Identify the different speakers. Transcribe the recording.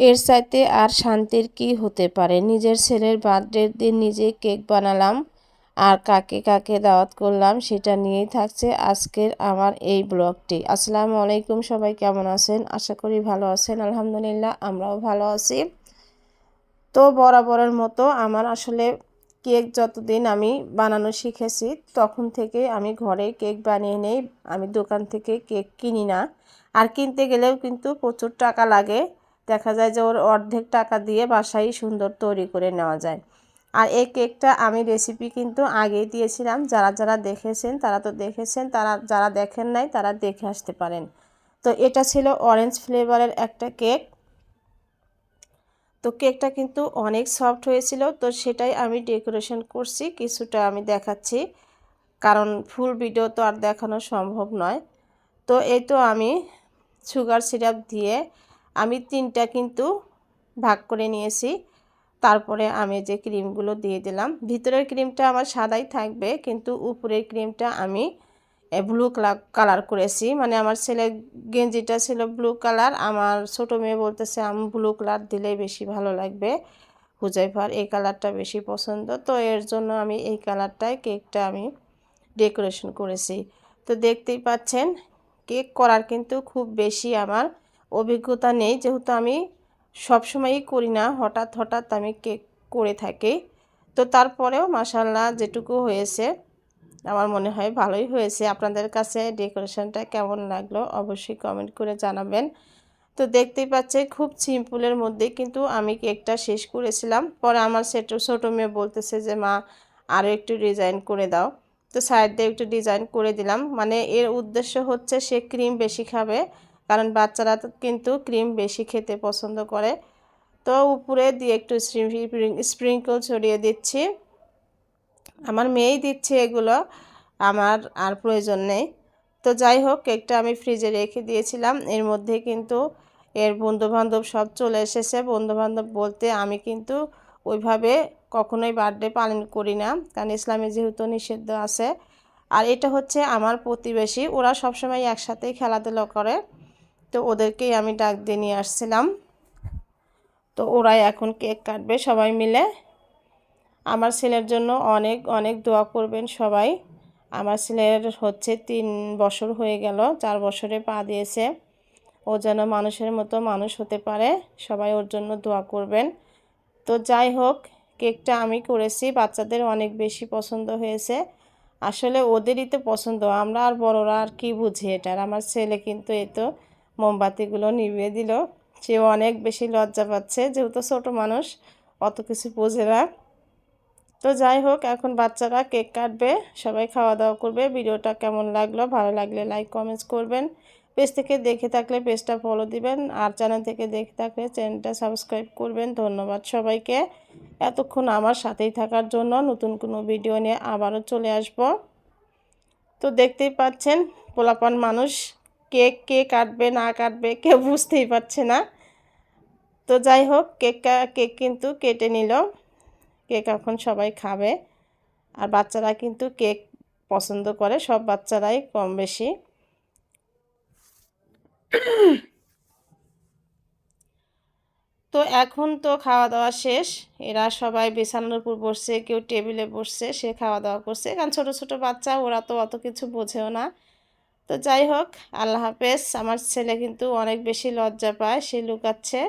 Speaker 1: এর চাইতে আর শান্তির কি হতে পারে? নিজের ছেলের বার্থডের দিন নিজে কেক বানালাম আর কাকে কাকে দাওয়াত করলাম সেটা নিয়েই থাকছে আজকের আমার এই ব্লগটি। আসসালামু আলাইকুম, সবাই কেমন আছেন? আশা করি ভালো আছেন, আলহামদুলিল্লাহ আমরাও ভালো আছি। তো বরাবরের মতো আমার আসলে কেক যতদিন আমি বানানো শিখেছি তখন থেকে আমি ঘরে কেক বানিয়ে নেই, আমি দোকান থেকে কেক কিনি না। আর কিনতে গেলেও কিন্তু প্রচুর টাকা লাগে। দেখা যায় যে ওর অর্ধেক টাকা দিয়ে বাসায় সুন্দর তৈরি করে নেওয়া যায়। আর এই কেকটা আমি রেসিপি কিন্তু আগেই দিয়েছিলাম। যারা যারা দেখেছেন, তারা তো দেখেছেন, তারা যারা দেখেন নাই, তারা দেখে আসতে পারেন। তো এটা ছিল অরেঞ্জ ফ্লেভারের একটা কেক। তো কেকটা কিন্তু অনেক সফট হয়েছিল। তো সেটাই আমি ডেকোরেশন করছি, কিছুটা আমি দেখাচ্ছি। কারণ ফুল ভিডিও তো আর দেখানো সম্ভব নয়। তো এই তো আমি সুগার সিরাপ দিয়ে আমি তিনটা কিন্তু ভাগ করে নিয়েছি। তারপরে আমি যে ক্রিমগুলো দিয়ে দিলাম, ভিতরের ক্রিমটা আমার সাদাই থাকবে, কিন্তু উপরের ক্রিমটা আমি ব্লু কালার করেছি। মানে আমার ছেলে গেঞ্জিটা ছিল ব্লু কালার, আমার ছোট মেয়ে বলতেছে, আমি ব্লু কালার দিলেই বেশি ভালো লাগবে হুজাইফার, এই কালারটা বেশি পছন্দ। তো এর জন্য আমি এই কালারটায় কেকটা আমি ডেকোরেশন করেছি। তো দেখতেই পাচ্ছেন, কেক করার কিন্তু খুব বেশি আমার অভিজ্ঞতা নেই, যেহেতু আমি সবসময়ই করি না। হঠাৎ হঠাৎ আমি কেক করে থাকি। তো তারপরেও মাসাল্লাহ যেটুকু হয়েছে, আমার মনে হয় ভালোই হয়েছে। আপনাদের কাছে ডেকোরেশনটা কেমন লাগল অবশ্যই কমেন্ট করে জানাবেন। তো দেখতেই পাচ্ছে খুব সিম্পলের মধ্যে কিন্তু আমি কেকটা শেষ করেছিলাম। পরে আমার সেটো ছোটো মেয়ে বলতেছে যে, মা আরও একটু ডিজাইন করে দাও। তো সাইড দিয়ে একটু ডিজাইন করে দিলাম। মানে এর উদ্দেশ্য হচ্ছে সে ক্রিম বেশি খাবে। কারণ বাচ্চারা কিন্তু ক্রিম বেশি খেতে পছন্দ করে। তো উপরে দিয়ে একটু স্প্রিঙ্কল ছড়িয়ে দিচ্ছি। আমার মেয়েই দিচ্ছে এগুলো, আমার আর প্রয়োজন নেই। তো যাই হোক কেকটা আমি ফ্রিজে রেখে দিয়েছিলাম। এর মধ্যে কিন্তু এর বন্ধুবান্ধব সব চলে এসেছে। বন্ধুবান্ধব বলতে আমি কিন্তু ওইভাবে কখনোই বার্থডে পালন করি না, কারণ ইসলামে যেহেতু নিষিদ্ধ আছে। আর এটা হচ্ছে আমার প্রতিবেশী, ওরা সবসময় একসাথেই খেলাধুলা করে। তো ওদেরকেই আমি ডাক দিয়ে নিয়ে আসছিলাম। তো ওরাই এখন কেক কাটবে সবাই মিলে। আমার ছেলের জন্য অনেক অনেক দোয়া করবেন সবাই। আমার ছেলের হচ্ছে তিন বছর হয়ে গেল, চার বছরে পা দিয়েছে। ও যেন মানুষের মতো মানুষ হতে পারে, সবাই ওর জন্য দোয়া করবেন। তো যাই হোক, কেকটা আমি করেছি, বাচ্চাদের অনেক বেশি পছন্দ হয়েছে। আসলে ওদেরই তো পছন্দ, আমরা আর বড়রা আর কি বুঝি এটার? আমার ছেলে কিন্তু এই তো মোমবাতিগুলো নিভিয়ে দিল। সেও অনেক বেশি লজ্জা পাচ্ছে, যেহেতু ছোটো মানুষ, অত কিছু বোঝে না। তো যাই হোক, এখন বাচ্চারা কেক কাটবে, সবাই খাওয়া দাওয়া করবে। ভিডিওটা কেমন লাগল, ভালো লাগলে লাইক কমেন্টস করবেন। পেজ থেকে দেখে থাকলে পেজটা ফলো দিবেন। আর চ্যানেল থেকে দেখে থাকলে চ্যানেলটা সাবস্ক্রাইব করবেন। ধন্যবাদ সবাইকে। এতক্ষণ আমার সাথেই থাকার জন্য নতুন কোনো ভিডিও নিয়ে আবারও চলে আসব। তো দেখতেই পাচ্ছেন, পোলাপান মানুষ। কেক কে কাটবে, না কাটবে, কেউ বুঝতেই পারছে না। তো যাই হোক, কেক কেক কিন্তু কেটে নিল। কেক এখন সবাই খাবে। আর বাচ্চারা কিন্তু কেক পছন্দ করে, সব বাচ্চারাই কম বেশি। তো এখন তো খাওয়া দাওয়া শেষ। এরা সবাই বিছানার উপর বসছে, কেউ টেবিলে বসছে, সে খাওয়া দাওয়া করছে। কারণ ছোটো ছোটো বাচ্চা, ওরা তো অত কিছু বোঝেও না। তো যাই হোক আল্লাহ হাফেজ। আমার ছেলে কিন্তু অনেক বেশি লজ্জা পায় সে লুকাচ্ছে।